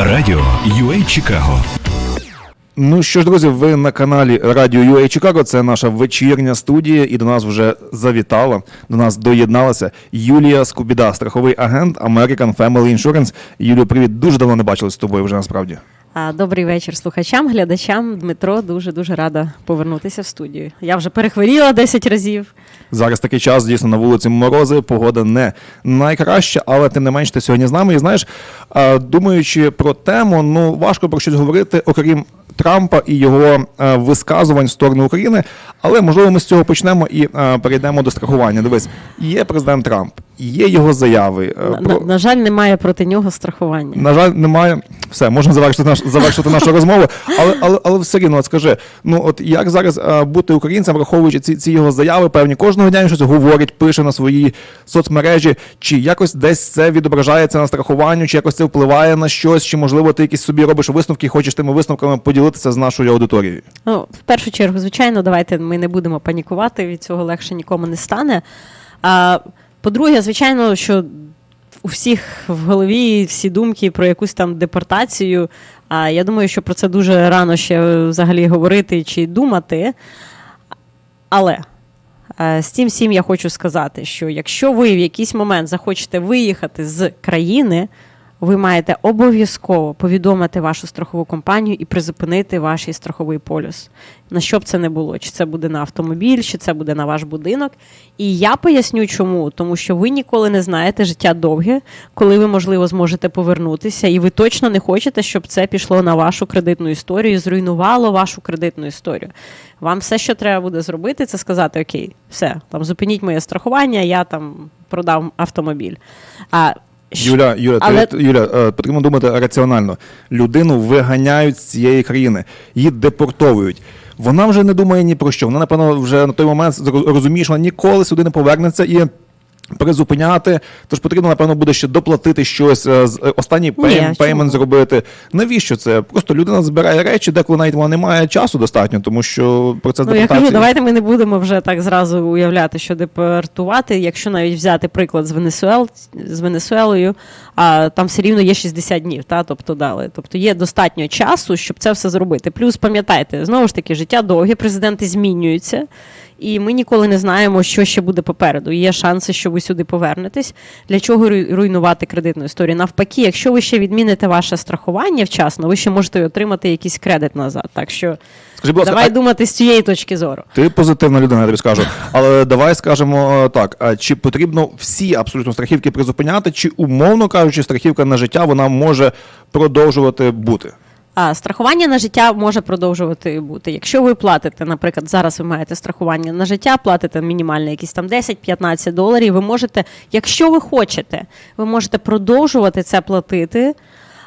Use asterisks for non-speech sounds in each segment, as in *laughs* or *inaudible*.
Радіо UA Чикаго. Ну що ж, друзі, ви на каналі Радіо UA Чикаго. Це наша вечірня студія, і до нас вже завітала, до нас доєдналася Юлія Скубіда, страховий агент American Family Insurance. Юлію, привіт. Дуже давно не бачилися з тобою вже насправді. Добрий вечір слухачам, глядачам. Дмитро, дуже дуже рада повернутися в студію. Я вже перехворіла 10 разів. Зараз такий час, дійсно, на вулиці морози, погода не найкраща, але тим не менш ти сьогодні з нами. І знаєш, думаючи про тему, ну важко про щось говорити, окрім Трампа і його е, висказувань в сторону України. Але можливо ми з цього почнемо і е, перейдемо до страхування. Дивись, є президент Трамп, є його заяви. е, На, про- на, на жаль, немає проти нього страхування. на жаль, немає. Все, можна завершити наш завершити нашу розмову. Але але але все рівно, от скажи, ну от як зараз а, бути українцем, враховуючи ці, ці його заяви, певні кожного дня він щось говорить, пише на свої соцмережі, чи якось десь це відображається на страхуванню, чи якось це впливає на щось, чи можливо ти якісь собі робиш висновки, і хочеш тими висновками поділитися з нашою аудиторією. Ну, в першу чергу, звичайно, давайте ми не будемо панікувати, від цього легше нікому не стане. А, по-друге, звичайно, що у всіх в голові всі думки про якусь там депортацію. А я думаю, що про це дуже рано ще взагалі говорити чи думати. Але е, з цим всім я хочу сказати, що якщо ви в якийсь момент захочете виїхати з країни, ви маєте обов'язково повідомити вашу страхову компанію і призупинити ваш страховий полюс. На що б це не було? Чи це буде на автомобіль, чи це буде на ваш будинок. І я поясню, чому. Тому що ви ніколи не знаєте життя довге, коли ви, можливо, зможете повернутися, і ви точно не хочете, щоб це пішло на вашу кредитну історію, зруйнувало вашу кредитну історію. Вам все, що треба буде зробити, це сказати: Окей, все, там зупиніть моє страхування, я там продав автомобіль. А Юля, Юля, Але- ти, Юля, е, потрібно думати раціонально. Людину виганяють з цієї країни, її депортовують. Вона вже не думає ні про що. Вона, напевно, вже на той момент розуміє, що вона ніколи сюди не повернеться і. Призупиняти, тож потрібно, напевно, буде ще доплатити щось, е, з- е, останній Ні, пей, чому? пеймент зробити. Навіщо це? Просто людина збирає речі, деколи навіть вона не має часу достатньо, тому що процес Ну, я кажу, давайте ми не будемо вже так зразу уявляти, що депортувати. Якщо навіть взяти приклад з Венесуел, з Венесуелою, а там все рівно є 60 днів, та тобто дали. Тобто є достатньо часу, щоб це все зробити. Плюс пам'ятайте, знову ж таки, життя довге, президенти змінюються. І ми ніколи не знаємо, що ще буде попереду. Є шанси, що ви сюди повернетесь. Для чого руйнувати кредитну історію? Навпаки, якщо ви ще відміните ваше страхування вчасно, ви ще можете отримати якийсь кредит назад. Так що Скажи, будь ласка, давай а- думати з цієї точки зору. Ти позитивна людина, я тобі скажу. Але давай скажемо е, так: а чи потрібно всі абсолютно страхівки призупиняти, чи умовно кажучи, страхівка на життя вона може продовжувати бути? А страхування на життя може продовжувати бути. Якщо ви платите, наприклад, зараз ви маєте страхування на життя, платите мінімальне якісь там 10-15 доларів. Ви можете, якщо ви хочете, ви можете продовжувати це платити.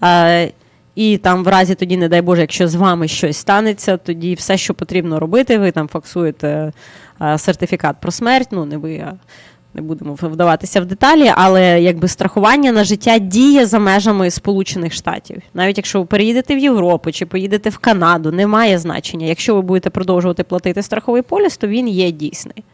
А, і там, в разі тоді, не дай Боже, якщо з вами щось станеться, тоді все, що потрібно робити, ви там факсуєте сертифікат про смерть. Ну, не ви, а не будемо вдаватися в деталі, але якби страхування на життя діє за межами Сполучених Штатів. Навіть якщо ви переїдете в Європу чи поїдете в Канаду, немає значення. Якщо ви будете продовжувати платити страховий поліс, то він є дійсний.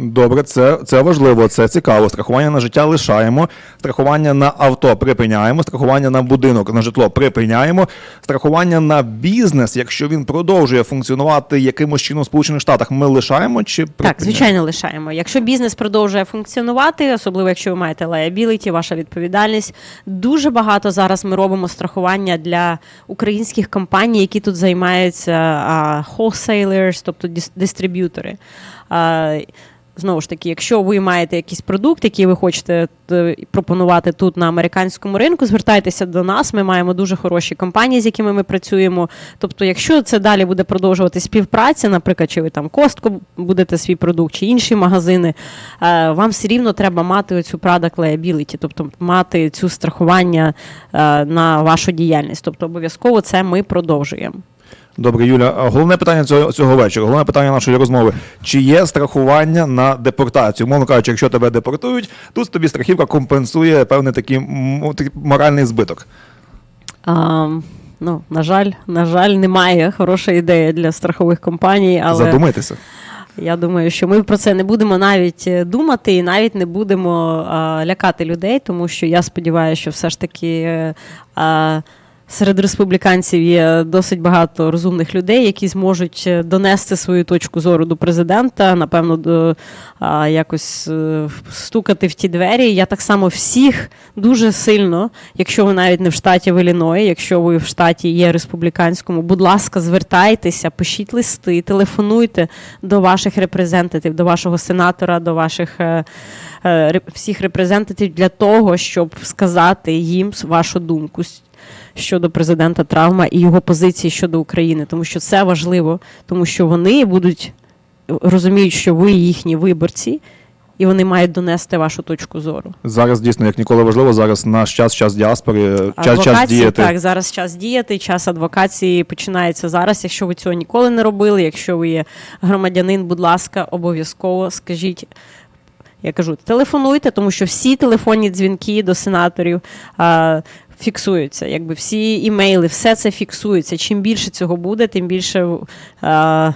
Добре, це, це важливо, це цікаво. Страхування на життя лишаємо, страхування на авто припиняємо, страхування на будинок, на житло припиняємо, страхування на бізнес, якщо він продовжує функціонувати якимось чином в Сполучених Штатах, ми лишаємо чи Так, звичайно, лишаємо. Якщо бізнес продовжує функціонувати, особливо якщо ви маєте liability, ваша відповідальність. Дуже багато зараз ми робимо страхування для українських компаній, які тут займаються wholesalers, тобто дис- дистриб'ютори. Знову ж таки, якщо ви маєте якийсь продукт, який ви хочете е, пропонувати тут на американському ринку, звертайтеся до нас. Ми маємо дуже хороші компанії, з якими ми працюємо. Тобто, якщо це далі буде продовжувати співпраця, наприклад, чи ви там костку будете свій продукт, чи інші магазини, е, вам все рівно треба мати оцю product liability, тобто мати цю страхування е, на вашу діяльність. Тобто, обов'язково це ми продовжуємо. Добре, Юля. Головне питання цього, цього вечора, головне питання нашої розмови. Чи є страхування на депортацію? Мовно кажучи, якщо тебе депортують, тут тобі страхівка компенсує певний такий, моральний збиток. А, ну, на жаль, на жаль, немає хорошої ідеї для страхових компаній, але Задумайтеся. я думаю, що ми про це не будемо навіть е, думати і навіть не будемо а, лякати людей, тому що я сподіваюся, що все ж таки. е, А, серед республіканців є досить багато розумних людей, які зможуть е, донести свою точку зору до президента, напевно, до а, якось е, стукати в ті двері. Я так само всіх дуже сильно, якщо ви навіть не в штаті в Ілліної, якщо ви в штаті є республіканському, будь ласка, звертайтеся, пишіть листи, телефонуйте до ваших репрезентатив, до вашого сенатора, до ваших е, всіх репрезентатив для того, щоб сказати їм вашу думку щодо президента Травма і його позиції щодо України, тому що це важливо, тому що вони будуть розуміють, що ви їхні виборці, і вони мають донести вашу точку зору. Зараз дійсно як ніколи важливо. Зараз наш час, час діаспори, час, час діяти. так, зараз час діяти, час адвокації починається зараз. Якщо ви цього ніколи не робили, якщо ви є громадянин, будь ласка, обов'язково скажіть. Я кажу, телефонуйте, тому що всі телефонні дзвінки до сенаторів фіксуються. Якби всі імейли, все це фіксується. Чим більше цього буде, тим більше а,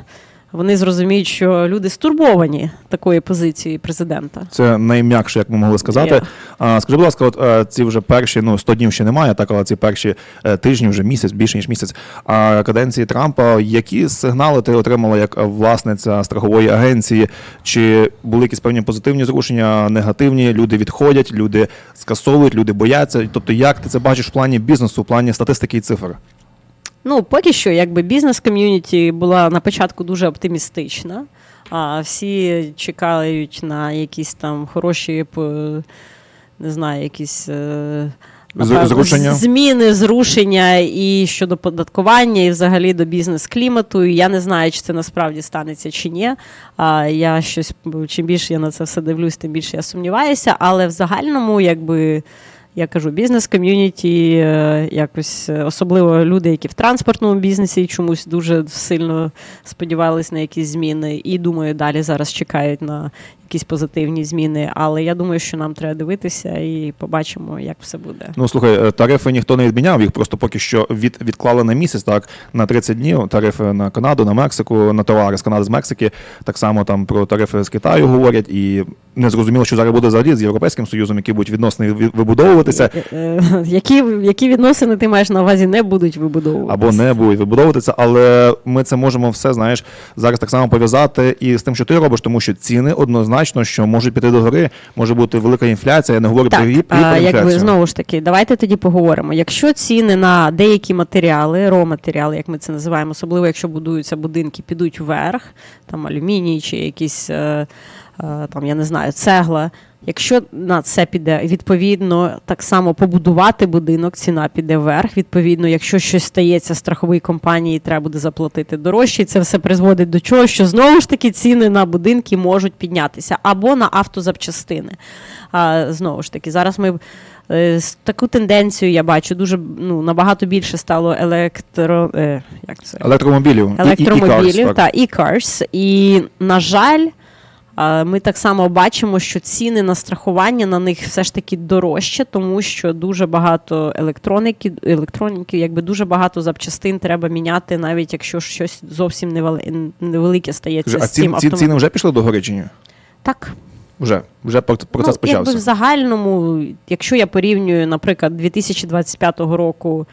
вони зрозуміють, що люди стурбовані такою позицією президента. Це найм'якше, як ми могли сказати. Є. А, скажи, будь ласка, от е, ці вже перші, ну 100 днів ще немає, так, але ці перші е, тижні, вже місяць, більше ніж місяць. А каденції Трампа, які сигнали ти отримала як власниця страхової агенції? Чи були якісь певні позитивні зрушення, негативні? Люди відходять, люди скасовують, люди бояться. Тобто, як ти це бачиш в плані бізнесу, в плані статистики і цифр? Ну, поки що, якби бізнес-ком'юніті була на початку дуже оптимістична. А всі чекають на якісь там хороші, не знаю, якісь. е, напевно, зрушення? Зміни, зрушення і щодо податкування, і взагалі до бізнес-клімату. І я не знаю, чи це насправді станеться чи ні. А я щось, чим більше я на це все дивлюсь, тим більше я сумніваюся. Але в загальному, якби. Я кажу, бізнес-ком'юніті, е, якось е, особливо люди, які в транспортному бізнесі чомусь дуже сильно сподівались на якісь зміни, і думаю, далі зараз чекають на якісь позитивні зміни. Але я думаю, що нам треба дивитися і побачимо, як все буде. Ну слухай, е, тарифи ніхто не відміняв, їх просто поки що від, відклали на місяць, так на 30 днів. Тарифи на Канаду, на Мексику, на товари з Канади з Мексики. Так само там про тарифи з Китаю говорять, і не зрозуміло, що зараз буде взагалі з Європейським Союзом, які будуть відносини вибудовуватися. Е, е, Які, які відносини ти маєш на увазі не будуть вибудовуватися? Або не будуть вибудовуватися, але ми це можемо все, знаєш, зараз так само пов'язати і з тим, що ти робиш, тому що ціни однозначно, що можуть піти до гори, може бути велика інфляція. Я не говорю про Так, гіп- а, якби знову ж таки, давайте тоді поговоримо. Якщо ціни на деякі матеріали, ро-матеріали, як ми це називаємо, особливо якщо будуються будинки, підуть вверх, там алюміній чи якісь е, там, я не знаю, цегла. Якщо на це піде, відповідно, так само побудувати будинок, ціна піде вверх. Відповідно, якщо щось стається страховій компанії, треба буде заплатити дорожче. І це все призводить до чого, що знову ж таки ціни на будинки можуть піднятися або на автозапчастини. А, знову ж таки, зараз ми е, таку тенденцію я бачу. Дуже ну набагато більше стало електро. Е, як це? електромобілів. І- і- і електромобілів cars, та e-cars. І, на жаль, ми так само бачимо, що ціни на страхування на них все ж таки дорожче, тому що дуже багато електроніки, електроніки, якби дуже багато запчастин треба міняти, навіть якщо щось зовсім невели- невелике стається а з цим ці, ці ціни вже пішли до ні? Так. Вже, вже про- процес ну, якби почався. в загальному, якщо я порівнюю, наприклад, 2025 року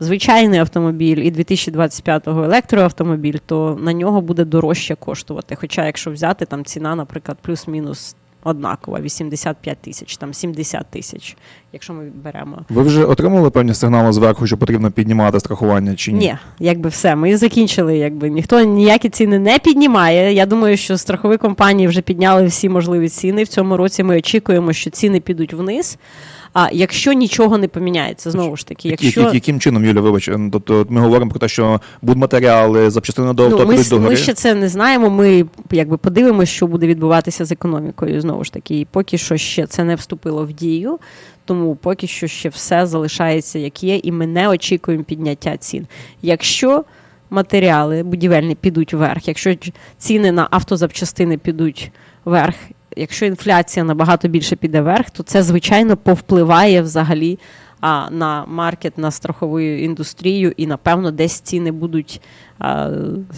звичайний автомобіль і 2025 електроавтомобіль, то на нього буде дорожче коштувати. Хоча, якщо взяти там ціна, наприклад, плюс-мінус однакова, 85 тисяч, там 70 тисяч, якщо ми беремо. Ви вже отримали певні сигнали зверху, що потрібно піднімати страхування чи ні? Ні, якби все. Ми закінчили. Якби ніхто ніякі ціни не піднімає. Я думаю, що страхові компанії вже підняли всі можливі ціни. В цьому році ми очікуємо, що ціни підуть вниз. А якщо нічого не поміняється, знову ж таки, якщо які- яким чином, Юля, вибач, тобто ми говоримо про те, що будматеріали, запчастини до авто ну, ми, підуть с- до ми гори. ще це не знаємо. Ми якби подивимося, що буде відбуватися з економікою. Знову ж таки, і поки що ще це не вступило в дію. Тому поки що ще все залишається як є, і ми не очікуємо підняття цін. Якщо матеріали будівельні підуть вверх, якщо ціни на автозапчастини підуть вверх, якщо інфляція набагато більше піде вверх, то це звичайно повпливає взагалі а, на маркет, на страхову індустрію, і напевно десь ціни будуть, а,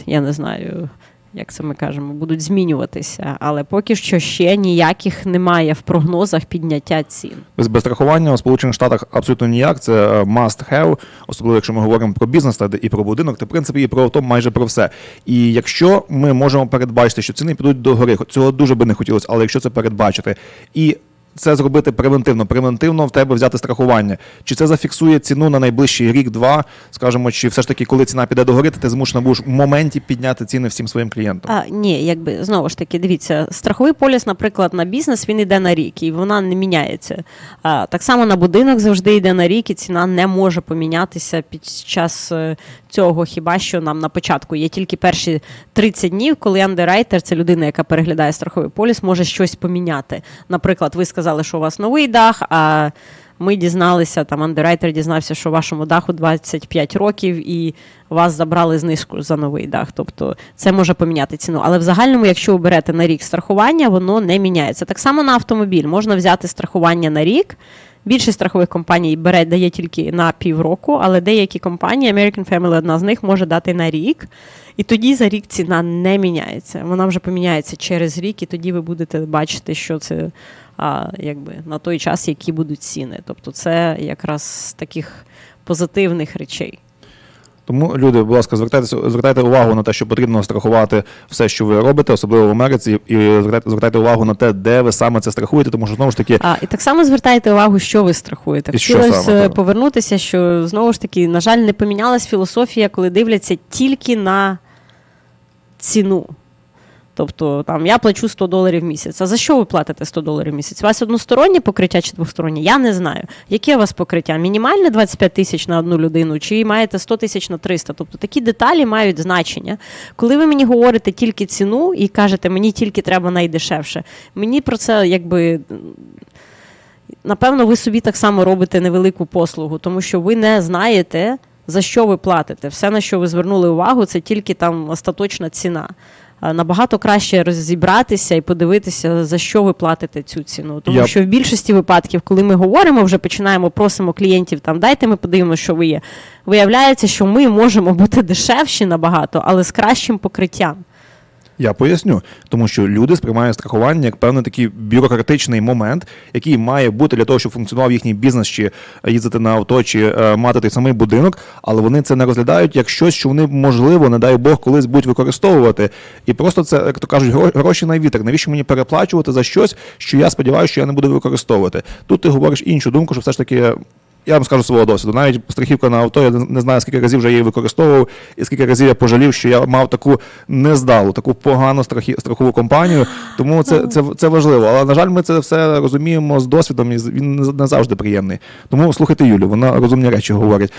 я не знаю. Як це ми кажемо, будуть змінюватися. Але поки що ще ніяких немає в прогнозах підняття цін. Без страхування у Сполучених Штатах абсолютно ніяк. Це е, must have, особливо якщо ми говоримо про бізнес та і про будинок, то в принципі і про авто майже про все. І якщо ми можемо передбачити, що ціни підуть до гори, цього дуже би не хотілося, але якщо це передбачити і це зробити превентивно, превентивно в тебе взяти страхування. Чи це зафіксує ціну на найближчий рік-два? Скажімо, чи все ж таки, коли ціна піде до гори, то ти змушена будеш в моменті підняти ціни всім своїм клієнтам? А, ні, якби знову ж таки, дивіться, страховий поліс, наприклад, на бізнес він йде на рік, і вона не міняється. А, так само на будинок завжди йде на рік, і ціна не може помінятися під час е, цього. Хіба що нам на початку є тільки перші 30 днів, коли андеррайтер, це людина, яка переглядає страховий поліс, може щось поміняти. Наприклад, ви сказали, що у вас новий дах. а ми дізналися, там андеррайтер дізнався, що вашому даху 25 років і вас забрали знижку за новий дах. Тобто це може поміняти ціну. Але в загальному, якщо ви берете на рік страхування, воно не міняється. Так само на автомобіль можна взяти страхування на рік. Більшість страхових компаній бере дає тільки на півроку, але деякі компанії, American Family, одна з них, може дати на рік. І тоді за рік ціна не міняється. Вона вже поміняється через рік, і тоді ви будете бачити, що це а, якби на той час, які будуть ціни. Тобто, це якраз з таких позитивних речей. Тому люди, будь ласка, звертайте, звертайте увагу на те, що потрібно страхувати все, що ви робите, особливо в Америці, і звертайте, звертайте увагу на те, де ви саме це страхуєте, тому що знову ж таки А, і так само звертайте увагу, що ви страхуєте. І що Хотілося саме, е, повернутися, що знову ж таки, на жаль, не помінялась філософія, коли дивляться тільки на ціну. Тобто там я плачу 100 доларів в місяць. А за що ви платите 100 доларів в місяць? У вас одностороннє покриття чи двостороннє? Я не знаю. Яке у вас покриття? Мінімальне 25 тисяч на одну людину, чи маєте 100 тисяч на 300? Тобто такі деталі мають значення. Коли ви мені говорите тільки ціну і кажете, мені тільки треба найдешевше, мені про це якби напевно, ви собі так само робите невелику послугу, тому що ви не знаєте, за що ви платите. Все, на що ви звернули увагу, це тільки там остаточна ціна. А Набагато краще розібратися і подивитися, за що ви платите цю ціну. Тому Я- що в більшості випадків, коли ми говоримо, вже починаємо, просимо клієнтів там, дайте ми подивимося, що ви є. Виявляється, що ми можемо бути дешевші набагато, але з кращим покриттям. Я поясню, тому що люди сприймають страхування як певний такий бюрократичний момент, який має бути для того, щоб функціонував їхній бізнес, чи їздити на авто, чи е, мати той самий будинок, але вони це не розглядають як щось, що вони можливо, не дай Бог, колись будуть використовувати. І просто це, як то кажуть, гроші на вітер. Навіщо мені переплачувати за щось, що я сподіваюся, що я не буду використовувати? Тут ти говориш іншу думку, що все ж таки. Я вам скажу свого досвіду. Навіть страхівка на авто, я не знаю, скільки разів вже її використовував, і скільки разів я пожалів, що я мав таку нездалу, таку погану страхову компанію. Тому це, це, це важливо. Але, на жаль, ми це все розуміємо з досвідом, і він не- завжди приємний. Тому слухайте Юлю, вона розумні речі говорить.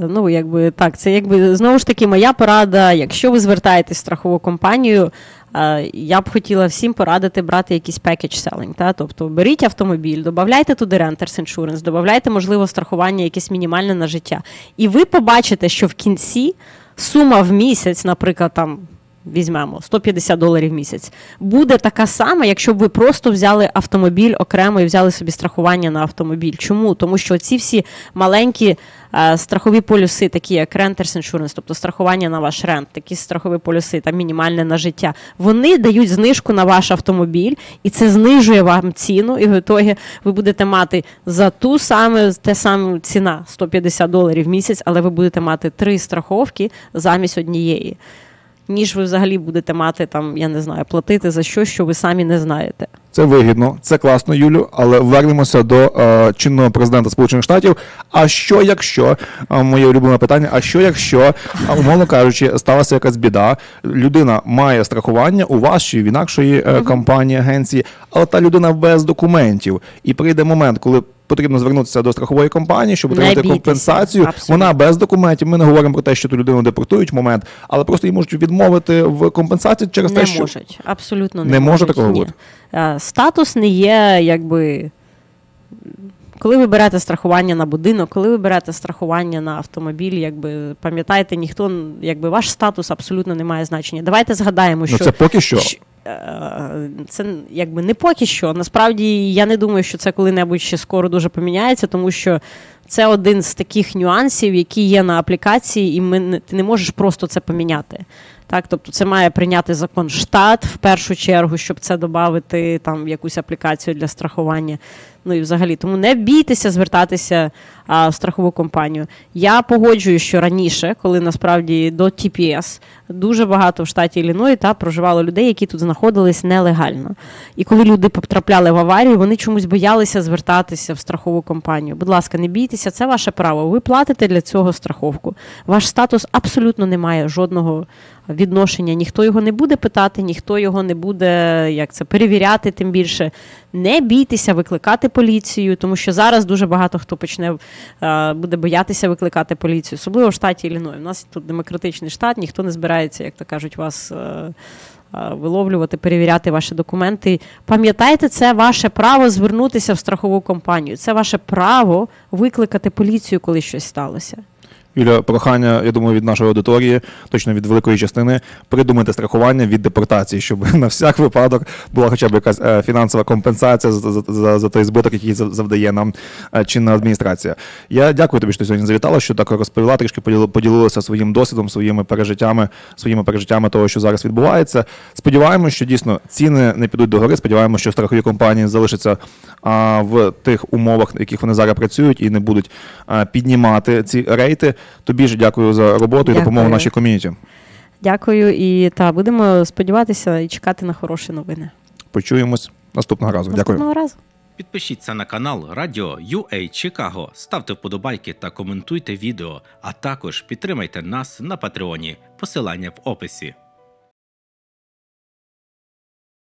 Ну, якби так, це якби знову ж таки моя порада. Якщо ви звертаєтесь в страхову компанію, я б хотіла всім порадити брати якийсь package selling. Та? Тобто беріть автомобіль, додавайте туди renters insurance, додавайте, можливо, страхування якесь мінімальне на життя. І ви побачите, що в кінці сума в місяць, наприклад, там. Візьмемо 150 доларів в місяць. Буде така сама, якщо б ви просто взяли автомобіль окремо і взяли собі страхування на автомобіль. Чому? Тому що ці всі маленькі е, страхові полюси, такі як Renters Insurance, тобто страхування на ваш рент, такі страхові полюси, там мінімальне на життя, вони дають знижку на ваш автомобіль, і це знижує вам ціну, і в ітогі ви будете мати за ту саме те саме ціна 150 доларів в місяць, але ви будете мати три страховки замість однієї. Ніж ви взагалі будете мати там, я не знаю, платити за щось, що ви самі не знаєте. Це вигідно, це класно, Юлю, але вернемося до е, чинного президента Сполучених Штатів. А що якщо е, моє улюблене питання? А що якщо, е, умовно кажучи, сталася якась біда? Людина має страхування у вас чи в інакшої е, компанії, агенції, але та людина без документів, і прийде момент, коли. Потрібно звернутися до страхової компанії, щоб отримати бійтеся, компенсацію. абсолютно. Вона без документів. Ми не говоримо про те, що ту людину депортують в момент, але просто їй можуть відмовити в компенсації через не те, що можуть. Абсолютно не, Не може можуть. такого бути? Статус не є якби. Коли ви берете страхування на будинок, коли ви берете страхування на автомобіль, якби пам'ятайте, ніхто якби ваш статус абсолютно не має значення. Давайте згадаємо, ну що це поки що. Щ- е, Це якби не поки що. Насправді я не думаю, що це коли-небудь ще скоро дуже поміняється, тому що це один з таких нюансів, які є на аплікації, і ми не, ти не можеш просто це поміняти. Так, тобто це має прийняти закон штат в першу чергу, щоб це додати там в якусь аплікацію для страхування. Ну і взагалі, тому не бійтеся звертатися а, в страхову компанію. Я погоджую, що раніше, коли насправді до TPS дуже багато в штаті Ілліної та проживало людей, які тут знаходились нелегально. І коли люди потрапляли в аварію, вони чомусь боялися звертатися в страхову компанію. Будь ласка, не бійтеся, це ваше право. Ви платите для цього страховку. Ваш статус абсолютно не має жодного відношення. Ніхто його не буде питати, ніхто його не буде як це перевіряти. Тим більше не бійтеся викликати поліцію, тому що зараз дуже багато хто почне е, буде боятися викликати поліцію, особливо в штаті Ілліной. У нас тут демократичний штат, ніхто не збирається, як то кажуть, вас. е, е, Виловлювати, перевіряти ваші документи. Пам'ятайте, це ваше право звернутися в страхову компанію. Це ваше право викликати поліцію, коли щось сталося. Юля, прохання, я думаю, від нашої аудиторії, точно від великої частини, придумайте страхування від депортації, щоб *laughs* на всяк випадок була хоча б якась е, фінансова компенсація за, за, за, за той збиток, який зав- завдає нам е, чинна адміністрація. Я дякую тобі, що ти сьогодні завітала, що так розповіла, трішки поділи- поділилася своїм досвідом, своїми пережиттями, своїми пережиттями того, що зараз відбувається. Сподіваємося, що дійсно ціни не підуть до гори. Сподіваємося, що страхові компанії залишаться в тих умовах, в яких вони зараз працюють, і не будуть а, піднімати ці рейти. Тобі ж дякую за роботу і допомогу нашій ком'юніті. Дякую і та будемо сподіватися і чекати на хороші новини. Почуємось наступного разу. Дякую. Наступного разу. Підпишіться на канал Радіо UA Чикаго, ставте вподобайки та коментуйте відео, а також підтримайте нас на Патреоні. Посилання в описі.